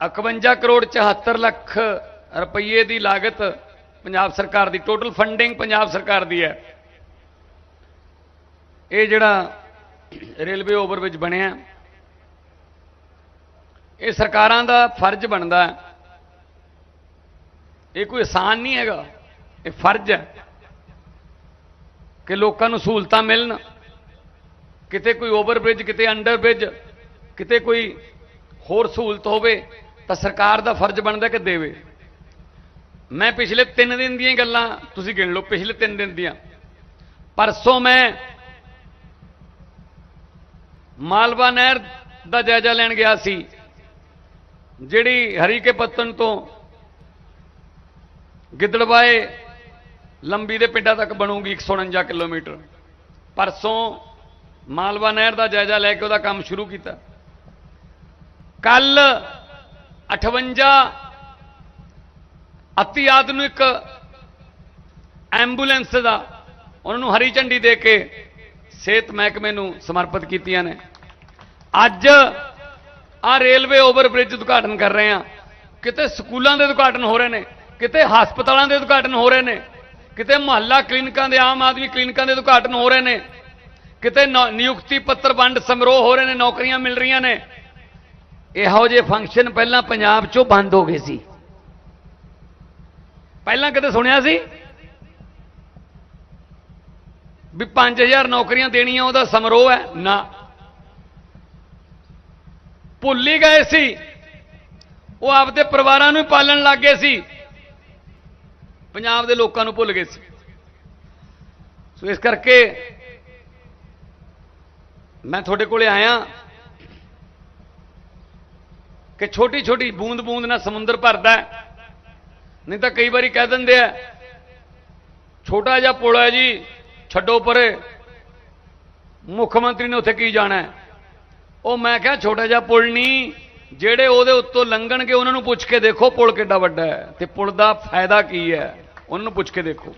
51 ਕਰੋੜ 74 ਲੱਖ ਰੁਪਏ ਦੀ ਲਾਗਤ ਪੰਜਾਬ ਸਰਕਾਰ ਦੀ ਟੋਟਲ ਫੰਡਿੰਗ ਪੰਜਾਬ ਸਰਕਾਰ ਦੀ ਹੈ। ਇਹ ਜਿਹੜਾ ਰੇਲਵੇ ਓਵਰਬ੍ਰਿਜ ਬਣਿਆ, ਇਹ ਸਰਕਾਰਾਂ ਦਾ ਫਰਜ਼ ਬਣਦਾ ਇਹ ਕੋਈ ਆਸਾਨ ਨਹੀਂ ਹੈਗਾ, ਇਹ ਫਰਜ਼ ਹੈ ਕਿ ਲੋਕਾਂ ਨੂੰ ਸਹੂਲਤਾਂ ਮਿਲਣ। ਕਿਤੇ ਕੋਈ ਓਵਰਬ੍ਰਿਜ ਕਿਤੇ ਅੰਡਰਬ੍ਰਿਜ ਕਿਤੇ ਕੋਈ ਹੋਰ ਸਹੂਲਤ ਹੋਵੇ ਤਾਂ ਸਰਕਾਰ ਦਾ ਫਰਜ਼ ਬਣਦਾ ਕਿ ਦੇਵੇ। ਮੈਂ ਪਿਛਲੇ 3 ਦਿਨ ਦੀਆਂ ਗੱਲਾਂ ਤੁਸੀਂ ਗਿਣ ਲਓ, ਪਿਛਲੇ 3 ਦਿਨ ਦੀਆਂ। ਪਰਸੋਂ ਮੈਂ ਮਾਲਵਾ ਨਹਿਰ ਦਾ ਜਾਇਜ਼ਾ ਲੈਣ ਗਿਆ ਸੀ, ਜਿਹੜੀ ਹਰੀਕੇ ਪੱਤਨ ਤੋਂ ਗਿੱਦੜਵਾਏ ਲੰਬੀ ਦੇ ਪਿੰਡਾਂ ਤੱਕ ਬਣੂਗੀ 149 ਕਿਲੋਮੀਟਰ। ਪਰਸੋਂ ਮਾਲਵਾ ਨਹਿਰ ਦਾ ਜਾਇਜ਼ਾ ਲੈ ਕੇ ਉਹਦਾ ਕੰਮ ਸ਼ੁਰੂ ਕੀਤਾ। ਕੱਲ 58 ਅਤੀ ਆਧੁਨਿਕ ਐਂਬੂਲੈਂਸ ਦਾ, ਉਹਨਾਂ ਨੂੰ ਹਰੀ ਝੰਡੀ ਦੇ ਕੇ ਸਿਹਤ ਮਹਿਕਮੇ ਨੂੰ ਸਮਰਪਿਤ ਕੀਤੀਆਂ ਨੇ। ਅੱਜ ਆ ਰੇਲਵੇ ਓਵਰਬ੍ਰਿਜ ਉਦਘਾਟਨ ਕਰ ਰਹੇ ਆ ਕਿਤੇ ਸਕੂਲਾਂ ਦੇ ਉਦਘਾਟਨ ਹੋ ਰਹੇ ਨੇ, ਕਿਤੇ ਹਸਪਤਾਲਾਂ ਦੇ ਉਦਘਾਟਨ ਹੋ ਰਹੇ ਨੇ, ਕਿਤੇ ਮੁਹੱਲਾ ਕਲੀਨਿਕਾਂ ਦੇ ਆਮ ਆਦਮੀ ਕਲੀਨਿਕਾਂ ਦੇ ਉਦਘਾਟਨ ਹੋ ਰਹੇ ਨੇ, ਕਿਤੇ ਨੌ- ਨਿਯੁਕਤੀ ਪੱਤਰ ਵੰਡ ਸਮਾਰੋਹ ਹੋ ਰਹੇ ਨੇ, ਨੌਕਰੀਆਂ ਮਿਲ ਰਹੀਆਂ ਨੇ ਇਹੋ ਜਿਹੇ ਫੰਕਸ਼ਨ ਪਹਿਲਾਂ ਪੰਜਾਬ 'ਚੋਂ ਬੰਦ ਹੋ ਗਏ ਸੀ। ਪਹਿਲਾਂ ਕਦੇ ਸੁਣਿਆ ਸੀ? ਵੀ 5000 ਨੌਕਰੀਆਂ ਦੇਣੀਆਂ, ਉਹਦਾ ਸਮਾਰੋਹ ਹੈ? ਨਾ। ਭੁੱਲ ਹੀ ਗਏ ਸੀ। ਉਹ ਆਪਦੇ ਪਰਿਵਾਰਾਂ ਨੂੰ ਪਾਲਣ ਲੱਗ ਗਏ ਸੀ। ਪੰਜਾਬ ਦੇ ਲੋਕਾਂ ਨੂੰ ਭੁੱਲ ਗਏ ਸੀ। ਸੋ ਇਸ ਕਰਕੇ ਮੈਂ ਤੁਹਾਡੇ ਕੋਲੇ ਆਇਆ। ਕਿ ਛੋਟੀ ਛੋਟੀ ਬੂੰਦ ਬੂੰਦ ਨਾਲ ਸਮੁੰਦਰ ਭਰਦਾ ਨਹੀਂ ਤਾਂ ਕਈ ਵਾਰੀ ਕਹਿ ਦਿੰਦੇ ਆ, ਛੋਟਾ ਜਿਹਾ ਪੁਲ ਹੈ ਜੀ, ਛੱਡੋ ਪਰੇ। ਮੁੱਖ ਮੰਤਰੀ ਨੇ ਉੱਥੇ ਕੀ ਜਾਣਾ ਉਹ ਮੈਂ ਕਿਹਾ ਛੋਟਾ ਜਿਹਾ ਪੁਲ ਨਹੀਂ, ਜਿਹੜੇ ਉਹਦੇ ਉੱਤੋਂ ਲੰਘਣਗੇ, ਉਹਨਾਂ ਨੂੰ ਪੁੱਛ ਕੇ ਦੇਖੋ ਪੁਲ ਕਿੱਡਾ ਵੱਡਾ ਹੈ ਤੇ ਪੁਲ ਦਾ ਫਾਇਦਾ ਕੀ ਹੈ। ਉਹਨਾਂ ਨੂੰ ਪੁੱਛ ਕੇ ਦੇਖੋ।